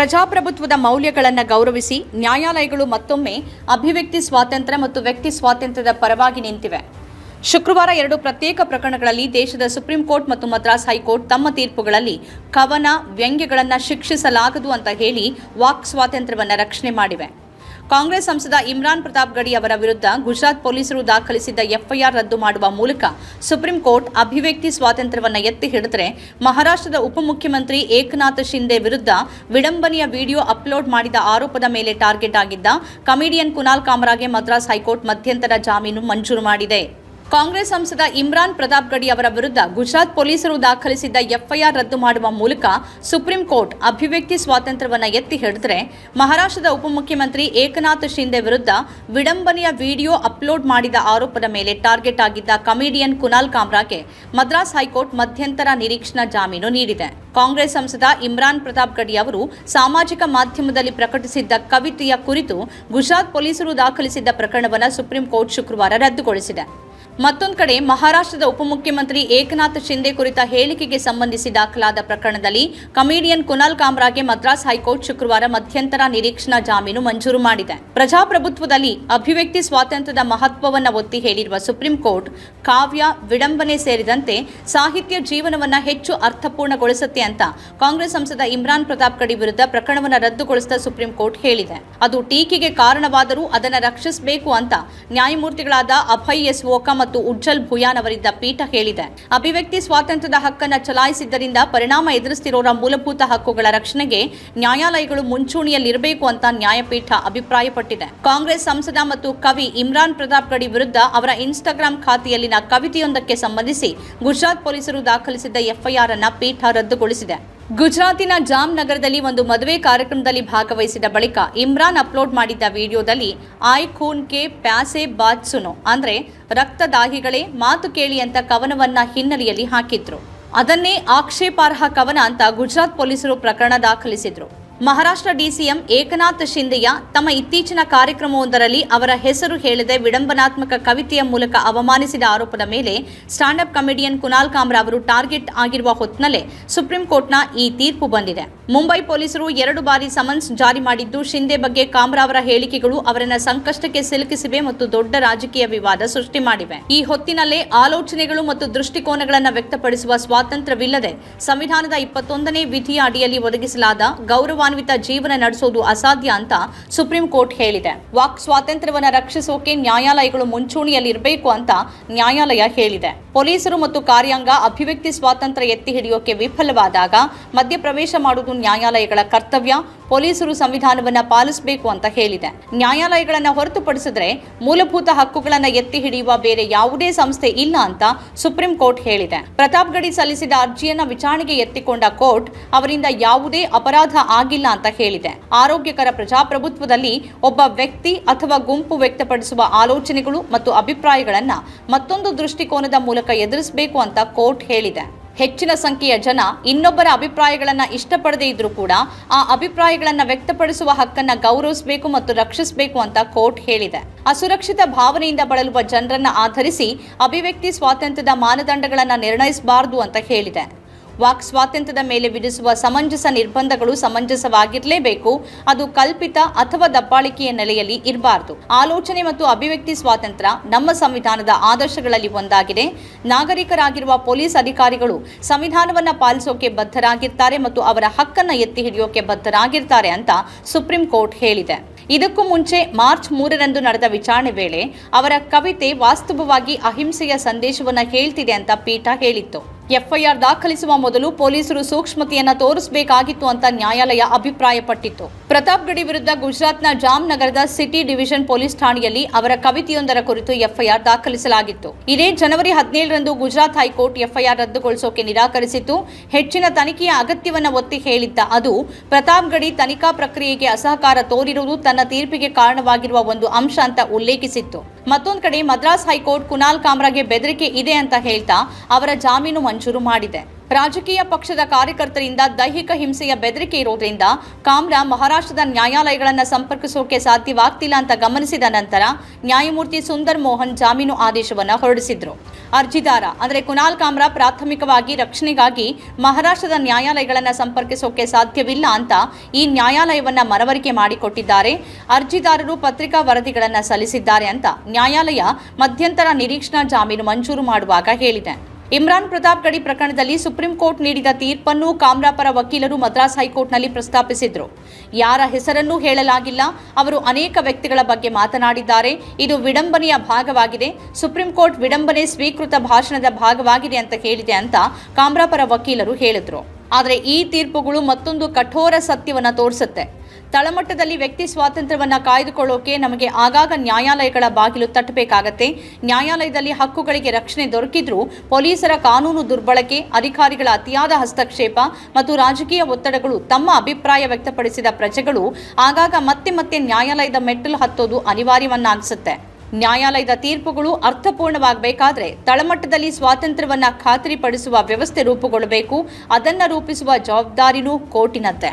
ಪ್ರಜಾಪ್ರಭುತ್ವದ ಮೌಲ್ಯಗಳನ್ನು ಗೌರವಿಸಿ ನ್ಯಾಯಾಲಯಗಳು ಮತ್ತೊಮ್ಮೆ ಅಭಿವ್ಯಕ್ತಿ ಸ್ವಾತಂತ್ರ್ಯ ಮತ್ತು ವ್ಯಕ್ತಿ ಸ್ವಾತಂತ್ರ್ಯದ ಪರವಾಗಿ ನಿಂತಿವೆ. ಶುಕ್ರವಾರ ಎರಡು ಪ್ರತ್ಯೇಕ ಪ್ರಕರಣಗಳಲ್ಲಿ ದೇಶದ ಸುಪ್ರೀಂ ಕೋರ್ಟ್ ಮತ್ತು ಮದ್ರಾಸ್ ಹೈಕೋರ್ಟ್ ತಮ್ಮ ತೀರ್ಪುಗಳಲ್ಲಿ ಕವನ, ವ್ಯಂಗ್ಯಗಳನ್ನು ಶಿಕ್ಷಿಸಲಾಗದು ಅಂತ ಹೇಳಿ ವಾಕ್ ಸ್ವಾತಂತ್ರ್ಯವನ್ನು ರಕ್ಷಣೆ ಮಾಡಿವೆ. ಕಾಂಗ್ರೆಸ್ ಸಂಸದ ಇಮ್ರಾನ್ ಪ್ರತಾಪ್ ಗಡಿ ಅವರ ವಿರುದ್ಧ ಗುಜರಾತ್ ಪೊಲೀಸರು ದಾಖಲಿಸಿದ್ದ ಎಫ್ಐಆರ್ ರದ್ದು ಮಾಡುವ ಮೂಲಕ ಸುಪ್ರೀಂ ಕೋರ್ಟ್ ಅಭಿವ್ಯಕ್ತಿ ಸ್ವಾತಂತ್ರ್ಯವನ್ನು ಎತ್ತಿ ಹಿಡಿದರೆ ಮಹಾರಾಷ್ಟ್ರದ ಉಪಮುಖ್ಯಮಂತ್ರಿ ಏಕನಾಥ್ ಶಿಂದೆ ವಿರುದ್ಧ ವಿಡಂಬನೆಯ ವಿಡಿಯೋ ಅಪ್ಲೋಡ್ ಮಾಡಿದ ಆರೋಪದ ಮೇಲೆ ಟಾರ್ಗೆಟ್ ಆಗಿದ್ದ ಕಮಿಡಿಯನ್ ಕುನಾಲ್ ಕಾಮರಾಗೆ ಮದ್ರಾಸ್ ಹೈಕೋರ್ಟ್ ಮಧ್ಯಂತರ ಜಾಮೀನು ಮಂಜೂರು ಮಾಡಿದೆ. ಕಾಂಗ್ರೆಸ್ ಸಂಸದ ಇಮ್ರಾನ್ ಪ್ರತಾಪ್ ಗಡಿ ಅವರ ವಿರುದ್ಧ ಗುಜರಾತ್ ಪೊಲೀಸರು ದಾಖಲಿಸಿದ್ದ ಎಫ್ಐಆರ್ ರದ್ದು ಮಾಡುವ ಮೂಲಕ ಸುಪ್ರೀಂ ಕೋರ್ಟ್ ಅಭಿವ್ಯಕ್ತಿ ಸ್ವಾತಂತ್ರ್ಯವನ್ನು ಎತ್ತಿ ಹಿಡಿದರೆ ಮಹಾರಾಷ್ಟ್ರದ ಉಪಮುಖ್ಯಮಂತ್ರಿ ಏಕನಾಥ್ ಶಿಂದೆ ವಿರುದ್ಧ ವಿಡಂಬನೆಯ ವಿಡಿಯೋ ಅಪ್ಲೋಡ್ ಮಾಡಿದ ಆರೋಪದ ಮೇಲೆ ಟಾರ್ಗೆಟ್ ಆಗಿದ್ದ ಕಮಿಡಿಯನ್ ಕುನಾಲ್ ಕಾಮ್ರಾಗೆ ಮದ್ರಾಸ್ ಹೈಕೋರ್ಟ್ ಮಧ್ಯಂತರ ನಿರೀಕ್ಷಣಾ ಜಾಮೀನು ನೀಡಿದೆ. ಕಾಂಗ್ರೆಸ್ ಸಂಸದ ಇಮ್ರಾನ್ ಪ್ರತಾಪ್ ಗಡಿ ಅವರು ಸಾಮಾಜಿಕ ಮಾಧ್ಯಮದಲ್ಲಿ ಪ್ರಕಟಿಸಿದ್ದ ಕವಿತೆಯ ಕುರಿತು ಗುಜರಾತ್ ಪೊಲೀಸರು ದಾಖಲಿಸಿದ್ದ ಪ್ರಕರಣವನ್ನು ಸುಪ್ರೀಂ ಕೋರ್ಟ್ ಶುಕ್ರವಾರ ರದ್ದುಗೊಳಿಸಿದೆ. ಮತ್ತೊಂದು ಕಡೆ ಮಹಾರಾಷ್ಟ್ರದ ಉಪಮುಖ್ಯಮಂತ್ರಿ ಏಕನಾಥ್ ಶಿಂದೆ ಕುರಿತ ಹೇಳಿಕೆಗೆ ಸಂಬಂಧಿಸಿ ದಾಖಲಾದ ಪ್ರಕರಣದಲ್ಲಿ ಕಮಿಡಿಯನ್ ಕುನಾಲ್ ಕಾಮ್ರಾಗೆ ಮದ್ರಾಸ್ ಹೈಕೋರ್ಟ್ ಶುಕ್ರವಾರ ಮಧ್ಯಂತರ ನಿರೀಕ್ಷಣಾ ಜಾಮೀನು ಮಂಜೂರು ಮಾಡಿದೆ. ಪ್ರಜಾಪ್ರಭುತ್ವದಲ್ಲಿ ಅಭಿವ್ಯಕ್ತಿ ಸ್ವಾತಂತ್ರ್ಯದ ಮಹತ್ವವನ್ನು ಒತ್ತಿ ಹೇಳಿರುವ ಸುಪ್ರೀಂ ಕೋರ್ಟ್, ಕಾವ್ಯ, ವಿಡಂಬನೆ ಸೇರಿದಂತೆ ಸಾಹಿತ್ಯ ಜೀವನವನ್ನ ಹೆಚ್ಚು ಅರ್ಥಪೂರ್ಣಗೊಳಿಸುತ್ತೆ ಅಂತ ಕಾಂಗ್ರೆಸ್ ಸಂಸದ ಇಮ್ರಾನ್ ಪ್ರತಾಪ್ ಕಡಿ ವಿರುದ್ಧ ಪ್ರಕರಣವನ್ನು ರದ್ದುಗೊಳಿಸಿದ ಸುಪ್ರೀಂ ಕೋರ್ಟ್ ಹೇಳಿದೆ. ಅದು ಟೀಕೆಗೆ ಕಾರಣವಾದರೂ ಅದನ್ನು ರಕ್ಷಿಸಬೇಕು ಅಂತ ನ್ಯಾಯಮೂರ್ತಿಗಳಾದ ಅಭಯ್ ಎಸ್ ಓಕಾ ಉಜ್ಜಲ್ ಭುಯಾನ್ ಅವರಿದ್ದ ಪೀಠ ಹೇಳಿದೆ. ಅಭಿವ್ಯಕ್ತಿ ಸ್ವಾತಂತ್ರ್ಯದ ಹಕ್ಕನ್ನ ಚಲಾಯಿಸಿದ್ದರಿಂದ ಪರಿಣಾಮ ಎದುರಿಸುತ್ತಿರುವ ಮೂಲಭೂತ ಹಕ್ಕುಗಳ ರಕ್ಷಣೆಗೆ ನ್ಯಾಯಾಲಯಗಳು ಮುಂಚೂಣಿಯಲ್ಲಿರಬೇಕು ಅಂತ ನ್ಯಾಯಪೀಠ ಅಭಿಪ್ರಾಯಪಟ್ಟಿದೆ. ಕಾಂಗ್ರೆಸ್ ಸಂಸದ ಮತ್ತು ಕವಿ ಇಮ್ರಾನ್ ಪ್ರತಾಪ್ ಗಡಿ ವಿರುದ್ಧ ಅವರ ಇನ್ಸ್ಟಾಗ್ರಾಂ ಖಾತೆಯಲ್ಲಿನ ಕವಿತೆಯೊಂದಕ್ಕೆ ಸಂಬಂಧಿಸಿ ಗುಜರಾತ್ ಪೊಲೀಸರು ದಾಖಲಿಸಿದ್ದ ಎಫ್ಐಆರ್ ಅನ್ನ ಪೀಠ ರದ್ದುಗೊಳಿಸಿದೆ. ಗುಜರಾತಿನ ಜಾಮ್ ನಗರದಲ್ಲಿ ಒಂದು ಮದುವೆ ಕಾರ್ಯಕ್ರಮದಲ್ಲಿ ಭಾಗವಹಿಸಿದ ಬಳಿಕ ಇಮ್ರಾನ್ ಅಪ್ಲೋಡ್ ಮಾಡಿದ್ದ ವಿಡಿಯೋದಲ್ಲಿ ಆಯ್ ಖೂನ್ ಕೆ ಪ್ಯಾಸೆ ಬಾತ್ ಸುನೋ ಅಂದ್ರೆ ರಕ್ತದಾಹಿಗಳೇ, ಮಾತು ಕೇಳಿ ಅಂತ ಕವನವನ್ನ ಹಿನ್ನೆಲೆಯಲ್ಲಿ ಹಾಕಿದ್ರು. ಅದನ್ನೇ ಆಕ್ಷೇಪಾರ್ಹ ಕವನ ಅಂತ ಗುಜರಾತ್ ಪೊಲೀಸರು ಪ್ರಕರಣ ದಾಖಲಿಸಿದ್ರು. ಮಹಾರಾಷ್ಟ್ರ ಡಿಸಿಎಂ ಏಕನಾಥ್ ಶಿಂದೆಯ ತಮ್ಮ ಇತ್ತೀಚಿನ ಕಾರ್ಯಕ್ರಮವೊಂದರಲ್ಲಿ ಅವರ ಹೆಸರು ಹೇಳದೆ. ವಿಡಂಬನಾತ್ಮಕ ಕವಿತೆಯ ಮೂಲಕ ಅವಮಾನಿಸಿದ ಆರೋಪದ ಮೇಲೆ stand up comedian Kunal Kamra ಅವರು ಟಾರ್ಗೆಟ್ ಆಗಿರುವ ಹೊತ್ತಿನಲ್ಲೇ ಸುಪ್ರೀಂ ಕೋರ್ಟ್ನ ಈ ತೀರ್ಪು ಬಂದಿದೆ. ಮುಂಬೈ ಪೊಲೀಸರು ಎರಡು ಬಾರಿ ಸಮನ್ಸ್ ಜಾರಿ ಮಾಡಿದ್ದು, ಶಿಂದೆ ಬಗ್ಗೆ ಕಾಮ್ರಾ ಅವರ ಹೇಳಿಕೆಗಳು ಅವರನ್ನ ಸಂಕಷ್ಟಕ್ಕೆ ಸಿಲುಕಿಸಿವೆ ಮತ್ತು ದೊಡ್ಡ ರಾಜಕೀಯ ವಿವಾದ ಸೃಷ್ಟಿ ಮಾಡಿವೆ. ಈ ಹೊತ್ತಿನಲ್ಲೇ ಆಲೋಚನೆಗಳು ಮತ್ತು ದೃಷ್ಟಿಕೋನಗಳನ್ನು ವ್ಯಕ್ತಪಡಿಸುವ ಸ್ವಾತಂತ್ರ್ಯವಿಲ್ಲದೆ ಸಂವಿಧಾನದ ಇಪ್ಪತ್ತೊಂದನೇ ವಿಧಿಯ ಅಡಿಯಲ್ಲಿ ಒದಗಿಸಲಾದ ಗೌರವಾನ್ವಿತ ಜೀವನ ನಡೆಸೋದು ಅಸಾಧ್ಯ ಅಂತ ಸುಪ್ರೀಂ ಕೋರ್ಟ್ ಹೇಳಿದೆ. ವಾಕ್ ಸ್ವಾತಂತ್ರ್ಯವನ್ನು ರಕ್ಷಿಸೋಕೆ ನ್ಯಾಯಾಲಯಗಳು ಮುಂಚೂಣಿಯಲ್ಲಿರಬೇಕು ಅಂತ ನ್ಯಾಯಾಲಯ ಹೇಳಿದೆ. ಪೊಲೀಸರು ಮತ್ತು ಕಾರ್ಯಾಂಗ ಅಭಿವ್ಯಕ್ತಿ ಸ್ವಾತಂತ್ರ್ಯ ಎತ್ತಿ ಹಿಡಿಯೋಕೆ ವಿಫಲವಾದಾಗ ಮಧ್ಯಪ್ರವೇಶ ಮಾಡುವುದು ನ್ಯಾಯಾಲಯಗಳ ಕರ್ತವ್ಯ, ಪೊಲೀಸರು ಸಂವಿಧಾನವನ್ನು ಪಾಲಿಸಬೇಕು ಅಂತ ಹೇಳಿದೆ. ನ್ಯಾಯಾಲಯಗಳನ್ನು ಹೊರತುಪಡಿಸಿದ್ರೆ ಮೂಲಭೂತ ಹಕ್ಕುಗಳನ್ನು ಎತ್ತಿ ಹಿಡಿಯುವ ಬೇರೆ ಯಾವುದೇ ಸಂಸ್ಥೆ ಇಲ್ಲ ಅಂತ ಸುಪ್ರೀಂ ಕೋರ್ಟ್ ಹೇಳಿದೆ. ಪ್ರತಾಪ್ ಗಡಿ ಸಲ್ಲಿಸಿದ ಅರ್ಜಿಯನ್ನ ವಿಚಾರಣೆಗೆ ಎತ್ತಿಕೊಂಡ ಕೋರ್ಟ್ ಅವರಿಂದ ಯಾವುದೇ ಅಪರಾಧ ಆಗಿಲ್ಲ ಅಂತ ಹೇಳಿದೆ. ಆರೋಗ್ಯಕರ ಪ್ರಜಾಪ್ರಭುತ್ವದಲ್ಲಿ ಒಬ್ಬ ವ್ಯಕ್ತಿ ಅಥವಾ ಗುಂಪು ವ್ಯಕ್ತಪಡಿಸುವ ಆಲೋಚನೆಗಳು ಮತ್ತು ಅಭಿಪ್ರಾಯಗಳನ್ನು ಮತ್ತೊಂದು ದೃಷ್ಟಿಕೋನದ ಮೂಲಕ ಎದುರಿಸಬೇಕು ಅಂತ ಕೋರ್ಟ್ ಹೇಳಿದೆ. ಹೆಚ್ಚಿನ ಸಂಖ್ಯೆಯ ಜನ ಇನ್ನೊಬ್ಬರ ಅಭಿಪ್ರಾಯಗಳನ್ನ ಇಷ್ಟಪಡದೇ ಇದ್ರೂ ಕೂಡ ಆ ಅಭಿಪ್ರಾಯಗಳನ್ನ ವ್ಯಕ್ತಪಡಿಸುವ ಹಕ್ಕನ್ನ ಗೌರವಿಸಬೇಕು ಮತ್ತು ರಕ್ಷಿಸಬೇಕು ಅಂತ ಕೋರ್ಟ್ ಹೇಳಿದೆ. ಅಸುರಕ್ಷಿತ ಭಾವನೆಯಿಂದ ಬಳಲುವ ಜನರನ್ನ ಆಧರಿಸಿ ಅಭಿವ್ಯಕ್ತಿ ಸ್ವಾತಂತ್ರ್ಯದ ಮಾನದಂಡಗಳನ್ನ ನಿರ್ಣಯಿಸಬಾರದು ಅಂತ ಹೇಳಿದೆ. ವಾಕ್ ಸ್ವಾತಂತ್ರ್ಯದ ಮೇಲೆ ವಿಧಿಸುವ ಸಮಂಜಸ ನಿರ್ಬಂಧಗಳು ಸಮಂಜಸವಾಗಿರಲೇಬೇಕು. ಅದು ಕಲ್ಪಿತ ಅಥವಾ ದಬ್ಬಾಳಿಕೆಯ ನೆಲೆಯಲ್ಲಿ ಇರಬಾರದು. ಆಲೋಚನೆ ಮತ್ತು ಅಭಿವ್ಯಕ್ತಿ ಸ್ವಾತಂತ್ರ್ಯ ನಮ್ಮ ಸಂವಿಧಾನದ ಆದರ್ಶಗಳಲ್ಲಿ ಒಂದಾಗಿದೆ. ನಾಗರಿಕರಾಗಿರುವ ಪೊಲೀಸ್ ಅಧಿಕಾರಿಗಳು ಸಂವಿಧಾನವನ್ನು ಪಾಲಿಸೋಕೆ ಬದ್ಧರಾಗಿರ್ತಾರೆ ಮತ್ತು ಅವರ ಹಕ್ಕನ್ನು ಎತ್ತಿ ಹಿಡಿಯೋಕೆ ಬದ್ಧರಾಗಿರ್ತಾರೆ ಅಂತ ಸುಪ್ರೀಂ ಕೋರ್ಟ್ ಹೇಳಿದೆ. ಇದಕ್ಕೂ ಮುಂಚೆ ಮಾರ್ಚ್ ಮೂರರಂದು ನಡೆದ ವಿಚಾರಣೆ ವೇಳೆ ಅವರ ಕವಿತೆ ವಾಸ್ತವವಾಗಿ ಅಹಿಂಸೆಯ ಸಂದೇಶವನ್ನು ಹೇಳ್ತಿದೆ ಅಂತ ಪೀಠ ಹೇಳಿತ್ತು. ಎಫ್ಐಆರ್ ದಾಖಲಿಸುವ ಮೊದಲು ಪೊಲೀಸರು ಸೂಕ್ಷ್ಮತೆಯನ್ನು ತೋರಿಸಬೇಕಾಗಿತ್ತು ಅಂತ ನ್ಯಾಯಾಲಯ ಅಭಿಪ್ರಾಯಪಟ್ಟಿತ್ತು. ಪ್ರತಾಪ್ ಗಡಿ ವಿರುದ್ಧ ಗುಜರಾತ್ನ ಜಾಮ್ ನಗರದ ಸಿಟಿ ಡಿವಿಷನ್ ಪೊಲೀಸ್ ಠಾಣೆಯಲ್ಲಿ ಅವರ ಕವಿತೆಯೊಂದರ ಕುರಿತು ಎಫ್ಐಆರ್ ದಾಖಲಿಸಲಾಗಿತ್ತು. ಇದೇ ಜನವರಿ ಹದಿನೇಳರಂದು ಗುಜರಾತ್ ಹೈಕೋರ್ಟ್ ಎಫ್ಐಆರ್ ರದ್ದುಗೊಳಿಸೋಕೆ ನಿರಾಕರಿಸಿತ್ತು ಹೆಚ್ಚಿನ ತನಿಖೆಯ ಅಗತ್ಯವನ್ನ ಒತ್ತಿ ಹೇಳಿದ್ದ ಅದು ಪ್ರತಾಪ್ ಗಡಿ ತನಿಖಾ ಪ್ರಕ್ರಿಯೆಗೆ ಅಸಹಕಾರ ತೋರಿರುವುದು ತನ್ನ ತೀರ್ಪಿಗೆ ಕಾರಣವಾಗಿರುವ ಒಂದು ಅಂಶ ಅಂತ ಉಲ್ಲೇಖಿಸಿತ್ತು. ಮತ್ತೊಂದು ಕಡೆ ಮದ್ರಾಸ್ ಹೈಕೋರ್ಟ್ ಕುನಾಲ್ ಕಾಮ್ರಾಗೆ ಬೆದರಿಕೆ ಇದೆ ಅಂತ ಹೇಳ್ತಾ ಅವರ ಜಾಮೀನು ಮಂಜೂರು ಮಾಡಿದೆ. ರಾಜಕೀಯ ಪಕ್ಷದ ಕಾರ್ಯಕರ್ತರಿಂದ ದೈಹಿಕ ಹಿಂಸೆಯ ಬೆದರಿಕೆ ಇರೋದ್ರಿಂದ ಕಾಮ್ರಾ ಮಹಾರಾಷ್ಟ್ರದ ನ್ಯಾಯಾಲಯಗಳನ್ನು ಸಂಪರ್ಕಿಸೋಕೆ ಸಾಧ್ಯವಾಗ್ತಿಲ್ಲ ಅಂತ ಗಮನಿಸಿದ ನಂತರ ನ್ಯಾಯಮೂರ್ತಿ ಸುಂದರ್ ಮೋಹನ್ ಜಾಮೀನು ಆದೇಶವನ್ನು ಹೊರಡಿಸಿದ್ರು. ಅರ್ಜಿದಾರ, ಅಂದರೆ ಕುನಾಲ್ ಕಾಮ್ರಾ ಪ್ರಾಥಮಿಕವಾಗಿ ರಕ್ಷಣೆಗಾಗಿ ಮಹಾರಾಷ್ಟ್ರದ ನ್ಯಾಯಾಲಯಗಳನ್ನು ಸಂಪರ್ಕಿಸೋಕೆ ಸಾಧ್ಯವಿಲ್ಲ ಅಂತ ಈ ನ್ಯಾಯಾಲಯವನ್ನ ಮನವರಿಕೆ ಮಾಡಿಕೊಟ್ಟಿದ್ದಾರೆ. ಅರ್ಜಿದಾರರು ಪತ್ರಿಕಾ ವರದಿಗಳನ್ನು ಸಲ್ಲಿಸಿದ್ದಾರೆ ಅಂತ ನ್ಯಾಯಾಲಯ ಮಧ್ಯಂತರ ನಿರೀಕ್ಷಣಾ ಜಾಮೀನು ಮಂಜೂರು ಮಾಡುವಾಗ ಹೇಳಿದೆ. ಇಮ್ರಾನ್ ಪ್ರತಾಪ್ ಗಡಿ ಪ್ರಕರಣದಲ್ಲಿ ಸುಪ್ರೀಂ ಕೋರ್ಟ್ ನೀಡಿದ ತೀರ್ಪನ್ನು ಕಾಮ್ರಾ ಪರ ವಕೀಲರು ಮದ್ರಾಸ್ ಹೈಕೋರ್ಟ್ನಲ್ಲಿ ಪ್ರಸ್ತಾಪಿಸಿದ್ರು. ಯಾರ ಹೆಸರನ್ನೂ ಹೇಳಲಾಗಿಲ್ಲ. ಅವರು ಅನೇಕ ವ್ಯಕ್ತಿಗಳ ಬಗ್ಗೆ ಮಾತನಾಡಿದ್ದಾರೆ. ಇದು ವಿಡಂಬನೆಯ ಭಾಗವಾಗಿದೆ. ಸುಪ್ರೀಂ ಕೋರ್ಟ್ ವಿಡಂಬನೆ ಸ್ವೀಕೃತ ಭಾಷಣದ ಭಾಗವಾಗಿದೆ ಅಂತ ಹೇಳಿದೆ ಅಂತ ಕಾಮ್ರಾ ಪರ ವಕೀಲರು ಹೇಳಿದ್ರು. ಆದರೆ ಈ ತೀರ್ಪುಗಳು ಮತ್ತೊಂದು ಕಠೋರ ಸತ್ಯವನ್ನು ತೋರಿಸುತ್ತೆ. ತಳಮಟ್ಟದಲ್ಲಿ ವ್ಯಕ್ತಿ ಸ್ವಾತಂತ್ರ್ಯವನ್ನು ಕಾಯ್ದುಕೊಳ್ಳೋಕೆ ನಮಗೆ ಆಗಾಗ ನ್ಯಾಯಾಲಯಗಳ ಬಾಗಿಲು ತಟ್ಟಬೇಕಾಗತ್ತೆ. ನ್ಯಾಯಾಲಯದಲ್ಲಿ ಹಕ್ಕುಗಳಿಗೆ ರಕ್ಷಣೆ ದೊರಕಿದ್ರೂ ಪೊಲೀಸರ ಕಾನೂನು ದುರ್ಬಳಕೆ, ಅಧಿಕಾರಿಗಳ ಅತಿಯಾದ ಹಸ್ತಕ್ಷೇಪ ಮತ್ತು ರಾಜಕೀಯ ಒತ್ತಡಗಳು ತಮ್ಮ ಅಭಿಪ್ರಾಯ ವ್ಯಕ್ತಪಡಿಸಿದ ಪ್ರಜೆಗಳು ಆಗಾಗ ಮತ್ತೆ ಮತ್ತೆ ನ್ಯಾಯಾಲಯದ ಮೆಟ್ಟಲು ಹತ್ತೋದು ಅನಿವಾರ್ಯವನ್ನಾಗಿಸುತ್ತೆ. ನ್ಯಾಯಾಲಯದ ತೀರ್ಪುಗಳು ಅರ್ಥಪೂರ್ಣವಾಗಬೇಕಾದರೆ ತಳಮಟ್ಟದಲ್ಲಿ ಸ್ವಾತಂತ್ರ್ಯವನ್ನು ಖಾತರಿಪಡಿಸುವ ವ್ಯವಸ್ಥೆ ರೂಪುಗೊಳ್ಳಬೇಕು ಅದನ್ನು ರೂಪಿಸುವ ಜವಾಬ್ದಾರಿನೂ ಕೋರ್ಟಿನದ್ದೇ